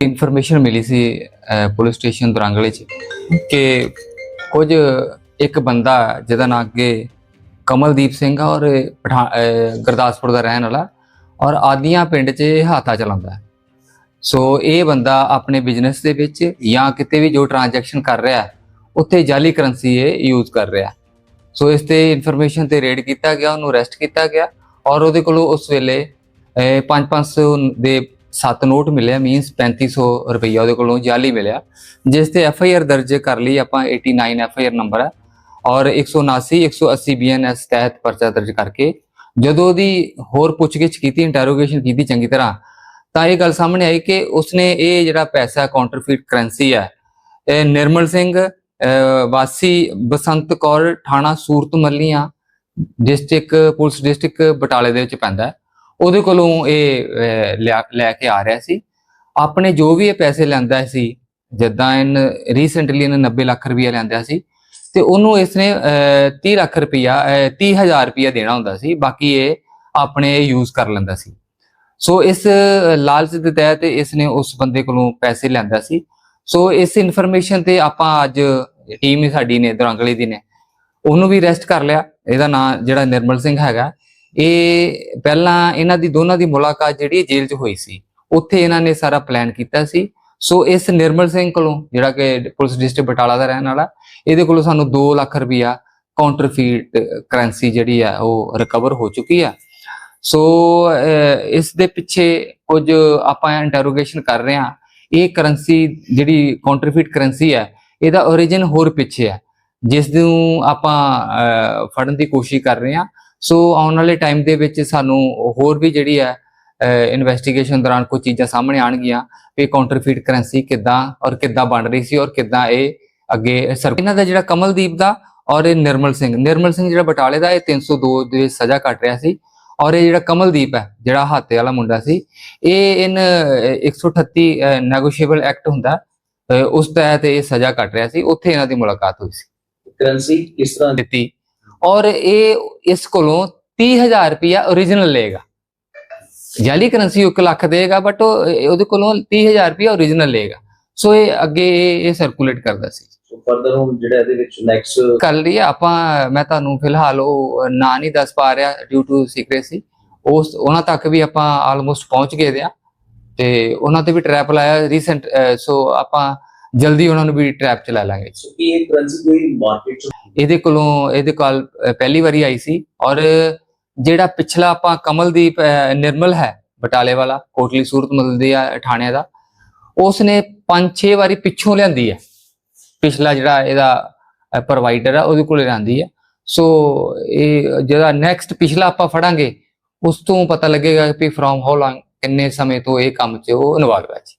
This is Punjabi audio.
ਇਨਫੋਰਮੇਸ਼ਨ ਮਿਲੀ ਸੀ ਪੁਲਿਸ ਸਟੇਸ਼ਨ ਦਰਾਂਗਲੇ 'ਚ ਕਿ ਕੁਝ ਇੱਕ ਬੰਦਾ ਜਿਹਦਾ ਨਾਮ ਅੱਗੇ ਕਮਲਦੀਪ ਸਿੰਘ ਆ ਔਰ ਪਠਾ ਗੁਰਦਾਸਪੁਰ ਦਾ ਰਹਿਣ ਵਾਲਾ ਔਰ ਆਦੀਆਂ ਪਿੰਡ 'ਚ ਇਹ ਹਾਤਾ ਚਲਾਉਂਦਾ। ਸੋ ਇਹ ਬੰਦਾ ਆਪਣੇ ਬਿਜ਼ਨਸ ਦੇ ਵਿੱਚ ਜਾਂ ਕਿਤੇ ਵੀ ਜੋ ਟ੍ਰਾਂਜੈਕਸ਼ਨ ਕਰ ਰਿਹਾ, ਉੱਥੇ ਜਾਲੀ ਕਰੰਸੀ ਇਹ ਯੂਜ਼ ਕਰ ਰਿਹਾ। ਸੋ ਇਸ ਤੇ ਇਨਫੋਰਮੇਸ਼ਨ ਤੇ ਰੇਡ ਕੀਤਾ ਗਿਆ, ਉਹਨੂੰ ਅਰੈਸਟ ਕੀਤਾ ਗਿਆ ਔਰ ਉਹਦੇ ਕੋਲੋਂ ਉਸ ਵੇਲੇ 5-500 ਦੇ ਸੱਤ ਨੋਟ ਮਿਲਿਆ ਮੀਨਸ 3500 ਰੁਪਈਆ ਉਹਦੇ ਕੋਲੋਂ ਜਾਲੀ ਮਿਲਿਆ। ਜਿਸ ਤੇ ਐਫ ਆਈ ਆਰ ਦਰਜ ਕਰ ਲਈ ਆਪਾਂ 89 ਐਫ ਆਈ ਆਰ ਨੰਬਰ ਹੈ ਔਰ 179 180 ਬੀਐਨਐਸ ਤਹਿਤ ਪਰਚਾ ਦਰਜ ਕਰਕੇ ਜਦੋਂ ਉਹਦੀ ਹੋਰ ਪੁੱਛਗਿੱਛ ਕੀਤੀ ਇੰਟਰੋਗੇਸ਼ਨ ਕੀਤੀ ਚੰਗੀ ਤਰ੍ਹਾਂ, ਤਾਂ ਇਹ ਗੱਲ ਸਾਹਮਣੇ ਆਈ ਕਿ ਉਸਨੇ ਇਹ ਜਿਹੜਾ ਪੈਸਾ ਕਾਊਂਟਰਫੀਟ ਕਰੰਸੀ ਹੈ ਇਹ ਨਿਰਮਲ ਸਿੰਘ ਵਾਸੀ ਬਸੰਤ ਕੌਰ ਥਾਣਾ Surat Mallian district police district ਬਟਾਲੇ ਦੇ ਵਿੱਚ ਪੈਂਦਾ। ਉਹਦੇ ਕੋਲੋਂ ਇਹ ਲਿਆ- ਲੈ ਕੇ ਆ ਰਿਹਾ ਸੀ। ਆਪਣੇ ਜੋ ਵੀ ਇਹ ਪੈਸੇ ਲੈਂਦਾ ਸੀ ਜਿੱਦਾਂ ਇਨ ਰੀਸੈਂਟਲੀ ਇਹਨੇ 90 ਲੱਖ ਰੁਪਇਆ ਲੈਂਦਾ ਸੀ ਤੇ ਉਹਨੂੰ ਇਸਨੇ ਅਹ, 30 ਲੱਖ ਰੁਪਇਆ 30000 ਰੁਪਇਆ ਦੇਣਾ ਹੁੰਦਾ ਸੀ ਬਾਕੀ ਇਹ ਆਪਣੇ ਯੂਜ਼ ਕਰ ਲੈਂਦਾ ਸੀ। ਸੋ ਇਸ ਲਾਲਚ ਦੇ ਤਹਿਤ ਇਸਨੇ ਉਸ ਬੰਦੇ ਕੋਲੋਂ ਪੈਸੇ ਲੈਂਦਾ ਸੀ। ਸੋ ਇਸ ਇਨਫੋਰਮੇਸ਼ਨ ਤੇ ਆਪਾਂ ਅੱਜ ਟੀਮ ਸਾਡੀ ਨੇ ਦਰਾਂਗਲੇ ਦੀ ਨੇ ਉਹਨੂੰ ਵੀ ਅਰੈਸਟ ਕਰ ਲਿਆ। ਇਹਦਾ ਨਾਮ ਜਿਹੜਾ ਨਿਰਮਲ ਸਿੰਘ ਹੈਗਾ ਇਹ ਪਹਿਲਾਂ ਇਹਨਾਂ ਦੀ ਦੋਨਾਂ ਦੀ ਮੁਲਾਕਾਤ ਜਿਹੜੀ ਜੇਲ੍ਹ 'ਚ ਹੋਈ ਸੀ ਉੱਥੇ ਇਹਨਾਂ ਨੇ ਸਾਰਾ ਪਲਾਨ ਕੀਤਾ ਸੀ। ਸੋ ਇਸ ਨਿਰਮਲ ਸਿੰਘ ਕੋਲੋਂ ਜਿਹੜਾ ਕਿ ਪੁਲਿਸ ਡਿਸਟ੍ਰਿਕਟ ਬਟਾਲਾ ਦਾ ਰਹਿਣ ਵਾਲਾ ਇਹਦੇ ਕੋਲੋਂ ਸਾਨੂੰ 2 ਲੱਖ ਰੁਪਇਆ ਕਾਊਂਟਰਫੀਟ ਕਰੰਸੀ ਜਿਹੜੀ ਆ ਉਹ ਰਿਕਵਰ ਹੋ ਚੁੱਕੀ ਆ। ਸੋ ਅਹ, ਇਸ ਦੇ ਪਿੱਛੇ ਕੁਝ ਆਪਾਂ ਇੰਟਰੋਗੇਸ਼ਨ ਕਰ ਰਹੇ ਹਾਂ। ਇਹ ਕਰੰਸੀ ਜਿਹੜੀ ਕਾਊਂਟਰਫੀਟ ਕਰੰਸੀ ਹੈ ਇਹਦਾ origin ਹੋਰ ਪਿੱਛੇ ਹੈ ਜਿਸ ਨੂੰ ਆਪਾਂ ਅਹ, ਫੜਨ ਦੀ ਕੋਸ਼ਿਸ਼ ਕਰ ਰਹੇ ਹਾਂ। ਸੋ ਆਉਣ ਵਾਲੇ ਟਾਈਮ ਦੇ ਵਿੱਚ ਸਾਨੂੰ ਹੋਰ ਵੀ ਜਿਹੜੀ ਹੈ ਇਨਵੈਸਟੀਗੇਸ਼ਨ ਦੌਰਾਨ ਕੁਝ ਚੀਜ਼ਾਂ ਸਾਹਮਣੇ ਆਣਗੀਆਂ ਕਿ ਕਾਊਂਟਰਫੀਟ ਕਰੰਸੀ ਕਿੱਦਾਂ ਔਰ ਕਿੱਦਾਂ ਬਣ ਰਹੀ ਸੀ ਔਰ ਕਿੱਦਾਂ ਇਹ ਅੱਗੇ ਸਰ ਇਹਨਾਂ ਦਾ ਜਿਹੜਾ ਕਮਲਦੀਪ ਦਾ ਔਰ ਇਹ ਨਿਰਮਲ ਸਿੰਘ। ਨਿਰਮਲ ਸਿੰਘ ਜਿਹੜਾ ਬਟਾਲੇ ਦਾ ਇਹ 302 ਦੇ ਸਜ਼ਾ ਕੱਟ ਰਿਹਾ ਸੀ ਔਰ ਇਹ ਜਿਹੜਾ ਕਮਲਦੀਪ ਹੈ ਜਿਹੜਾ ਹਾਤੇ ਵਾਲਾ ਮੁੰਡਾ ਸੀ ਇਹ ਇਨ ਅਹ, 138 ਨੈਗੋਸ਼ੀਏਬਲ ਐਕਟ ਹੁੰਦਾ ਉਸ ਤਹਿਤ ਇਹ ਸਜ਼ਾ ਕੱਟ ਰਿਹਾ ਸੀ। ਉੱਥੇ ਇਹਨਾਂ ਦੀ ਮੁਲਾਕਾਤ ਹੋਈ ਸੀ। ਕਰੰਸੀ ਕਿਸ ਤਰ੍ਹਾਂ ਦਿੱਤੀ। ਔਰ ਇਹ ਇਸ ਕੋਲੋਂ 30000 ਰੁਪਇਆ origignal ਲਏਗਾ। ਜਾਲੀ ਕਰੰਸੀ 1 ਲੱਖ ਦੇਗਾ ਬਟ ਉਹਦੇ ਕੋਲੋਂ 30000 ਰੁਪਇਆ origignal ਲਏਗਾ। ਸੋ ਇਹ ਅੱਗੇ ਇਹ- ਸਰਕੂਲੇਟ ਕਰਦਾ ਸੀ। ਫਰਦਰ ਹੁਣ ਜਿਹੜਾ ਇਹਦੇ ਵਿੱਚ ਨੈਕਸਟ ਕਰ ਲਈ ਹੈ, ਆਪਾਂ ਮੈਂ ਤੁਹਾਨੂੰ ਫਿਲਹਾਲ ਉਹ ਨਾਂ ਨਹੀਂ ਦੱਸ ਪਾ ਰਿਹਾ ਡਿਊ ਟੂ ਸੀਕ੍ਰੇਸੀ ਉਸ ਉਹਨਾਂ ਤੱਕ ਵੀ ਆਪਾਂ ਆਲਮੋਸਟ ਪਹੁੰਚ ਗਏ ਦੇ ਆ ਤੇ ਉਹਨਾਂ ਤੇ ਵੀ ਟ੍ਰੈਪ ਲਾਇਆ ਰੀਸੈਂਟ ਸੋ ਆਪਾਂ ਜਲਦੀ ਉਹਨਾਂ ਨੂੰ ਵੀ ਟ੍ਰੈਪ ਚ ਲੈ ਲਾਂਗੇ। ਸੋ ਕੀ ਇਹ ਕਰੰਸੀ ਕੋਈ ਮਾਰਕੀਟ ਇਹਦੇ ਕੋਲੋਂ, ਇਹਦੇ ਕੋਲ ਪਹਿਲੀ ਵਾਰੀ ਆਈ ਸੀ ਔਰ ਜਿਹੜਾ ਪਿਛਲਾ ਆਪਾਂ ਕਮਲਦੀਪ ਨਿਰਮਲ ਹੈ ਬਟਾਲੇ ਵਾਲਾ, ਕੋਟਲੀ ਸੂਰਤ ਮਦਲਦੀ ਆ ਥਾਣੇ ਦਾ ਉਸ ਨੇ 5-6 ਵਾਰੀ ਪਿੱਛੋਂ ਲਿਆਂਦੀ ਹੈ। ਪਿਛਲਾ ਜਿਹੜਾ ਇਹਦਾ ਪ੍ਰੋਵਾਈਡਰ ਆ, ਉਹਦੇ ਕੋਲੇ ਲਿਆਂਦੀ ਹੈ। ਸੋ ਇਹ ਜਿਹੜਾ ਨੈਕਸਟ ਪਿਛਲਾ ਆਪਾਂ ਫੜਾਂਗੇ, ਉਸ ਤੋਂ ਪਤਾ ਲੱਗੇਗਾ ਕਿ ਫਰੋਮ ਹਾਊ ਲੌਂਗ ਕਿੰਨੇ ਸਮੇਂ ਤੋਂ ਇਹ ਕੰਮ 'ਚ ਉਹ ਇਨਵੋਲਵ ਹੈ ਜੀ।